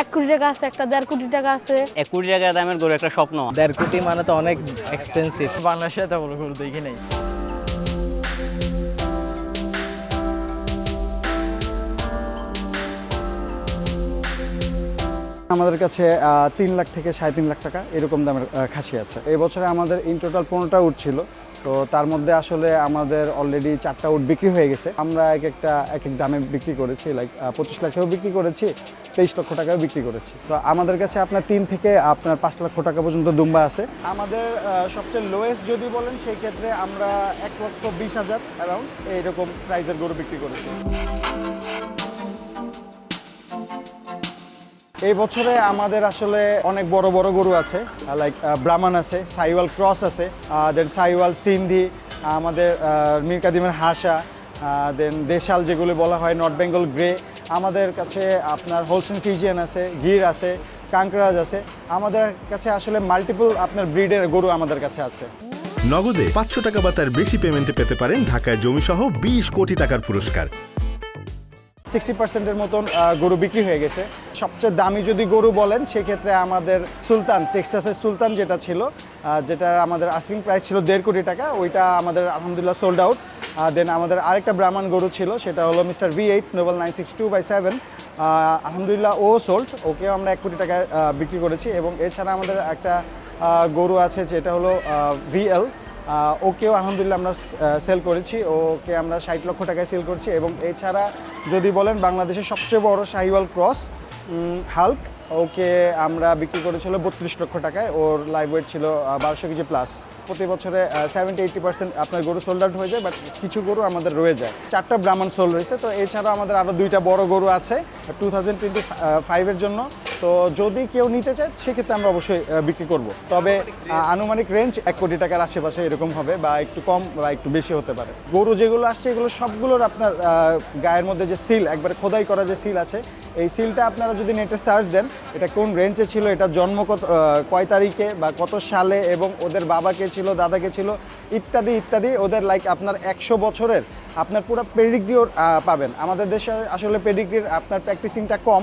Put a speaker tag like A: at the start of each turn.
A: এক কোটি টাকা আছে একটা দেড় কোটি টাকা আছে।
B: এক কোটি টাকা দামের গরু একটা স্বপ্ন।
C: দেড় কোটি মানে তো অনেক এক্সপেন্সিভ বাংলাদেশে এত বড় গরু দেখি নাই।
D: আমাদের কাছে আহ, তিন লাখ থেকে সাড়ে তিন লাখ টাকা এরকম দামের খাসি আছে। এই বছরে আমাদের ইন টোটাল পনেরোটা উট ছিল। তো তার মধ্যে আসলে আমাদের অলরেডি চারটা উট বিক্রি হয়ে গেছে। আমরা এক একটা, এক এক দামে বিক্রি করেছি লাইক পঁচিশ লাখেও বিক্রি করেছি, তেইশ লক্ষ টাকাও বিক্রি করেছি। তো আমাদের কাছে আপনার তিন থেকে, আপনার পাঁচ লক্ষ টাকা পর্যন্ত দুম্বা আছে। আমাদের সবচেয়ে লোয়েস্ট যদি বলেন, সেই ক্ষেত্রে আমরা এক লক্ষ বিশ হাজার অ্যারাউন্ড এইরকম প্রাইজের গরু বিক্রি করেছি। এই বছরে আমাদের আসলে অনেক বড় বড় গরু আছে লাইক ব্রাহ্মণ আছে সাইওয়াল ক্রস আছে দেন সাইওয়াল সিন্ধি আমাদের আহ, মীর কাদিমের হাসা দেন দেশাল যেগুলো বলা হয় নর্থ বেঙ্গল গ্রে আমাদের কাছে আপনার হোলসেন ফিজিয়ান আছে গির আছে কাঙ্করাজ আছে আমাদের কাছে আসলে মাল্টিপল আপনার ব্রিডের গরু আমাদের কাছে আছে।
E: নগদে পাঁচশো টাকা বা তার বেশি পেমেন্টে পেতে পারেন ঢাকায় জমিসহ বিশ কোটি টাকার পুরস্কার।
D: সিক্সটি পার্সেন্টের মতন গরু বিক্রি হয়ে গেছে। সবচেয়ে দামি যদি গরু বলেন, সেক্ষেত্রে আমাদের সুলতান, টেক্সাসের সুলতান যেটা ছিল যেটা আমাদের আস্কিং প্রাইস ছিল দেড় কোটি টাকা, ওইটা আমাদের আলহামদুলিল্লাহ সোল্ড আউট দেন আমাদের আরেকটা ব্রাহ্মণ গরু ছিল, সেটা হলো mister V eight noble nine six two by seven আলহামদুলিল্লাহ ও সোল্ড ওকেও আমরা এক কোটি টাকায় বিক্রি করেছি এবং এছাড়া আমাদের একটা গরু আছে, যেটা হলো ভিএল ওকেও আলহামদুলিল্লাহ আমরা সেল করেছি। ওকে আমরা ষাট লক্ষ টাকায় সেল করছি এবং এছাড়া যদি বলেন বাংলাদেশের সবচেয়ে বড় শাহিওয়াল ক্রস হাল্ক, ওকে আমরা বিক্রি করেছিল বত্রিশ লক্ষ টাকায়। ওর লাইভ ওয়েট ছিল বারোশো কেজি প্লাস প্রতি বছরে সেভেন্টি এইটি পার্সেন্ট আপনার গরু সোল্ড আউট হয়ে যায় বাট কিছু গরু আমাদের রয়ে যায়। চারটা ব্রাহ্মণ সোল রয়েছে, তো এছাড়াও আমাদের আরও দুইটা বড় গরু আছে টু থাউজেন্ড টোয়েন্টি ফাইভের জন্য। তো যদি কেউ নিতে চায় সেক্ষেত্রে আমরা অবশ্যই বিক্রি করব। তবে আনুমানিক রেঞ্জ এক কোটি টাকার আশেপাশে এরকম হবে বা একটু কম বা একটু বেশি হতে পারে। গরু যেগুলো আসছে এগুলো সবগুলোর আপনার গায়ের মধ্যে যে সিল একবারে খোদাই করা যে সিল আছে এই সিলটা আপনারা যদি নেটে সার্চ দেন এটা কোন রেঞ্জে ছিল এটা জন্ম কত কয় তারিখে বা কত সালে এবং ওদের বাবাকে ছিল দাদাকে ছিল ইত্যাদি ইত্যাদি ওদের লাইক আপনার একশো বছরের আপনার পুরো পেডিগ্রিও পাবেন। আমাদের দেশে আসলে পেডিগ্রির আপনার প্র্যাকটিসিংটা কম।